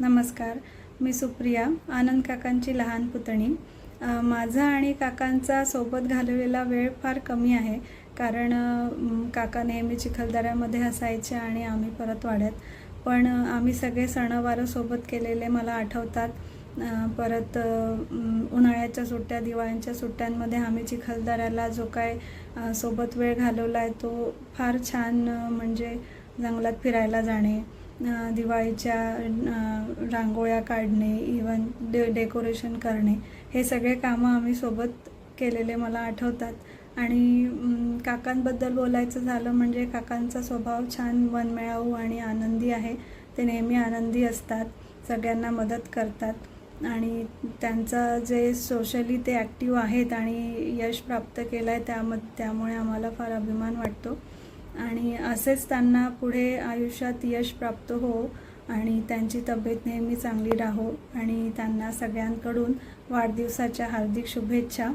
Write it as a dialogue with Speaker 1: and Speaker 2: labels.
Speaker 1: नमस्कार मी सुप्रिया आनंद काकांची लहान पुतणी. माझा आणि काकांचा सोबत घालवलेला वेळ फार कमी आहे कारण काका नेहमी चिखलदऱ्यामध्ये असायचे आणि आम्ही परत वाड्यात. पण आम्ही सगळे सणवारं सोबत केलेले मला आठवतात. परत उन्हाळ्याच्या सुट्ट्या दिवाळ्यांच्या सुट्ट्यांमध्ये आम्ही चिखलदऱ्याला जो काय सोबत वेळ घालवला आहे तो फार छान म्हणजे जंगलात फिरायला जाणे. दिवाळीच्या रांगोळ्या काढणे इवन डे डेकोरेशन करणे हे सगळे कामं आम्ही सोबत केलेले मला आठवतात. आणि काकांबद्दल बोलायचं झालं म्हणजे काकांचा स्वभाव छान मनमिळाऊ आणि आनंदी आहे. ते नेहमी आनंदी असतात सगळ्यांना मदत करतात. आणि त्यांचा जे सोशली ते ॲक्टिव्ह आहेत आणि यश प्राप्त केलं आहे त्याम त्यामुळे आम्हाला फार अभिमान वाटतो. आणि असेच त्यांना पुढे आयुष्यात यश प्राप्त हो आणि त्यांची तब्येत नेहमी चांगली राहो आणि त्यांना सगळ्यांकडून वाढदिवसाच्या हार्दिक शुभेच्छा.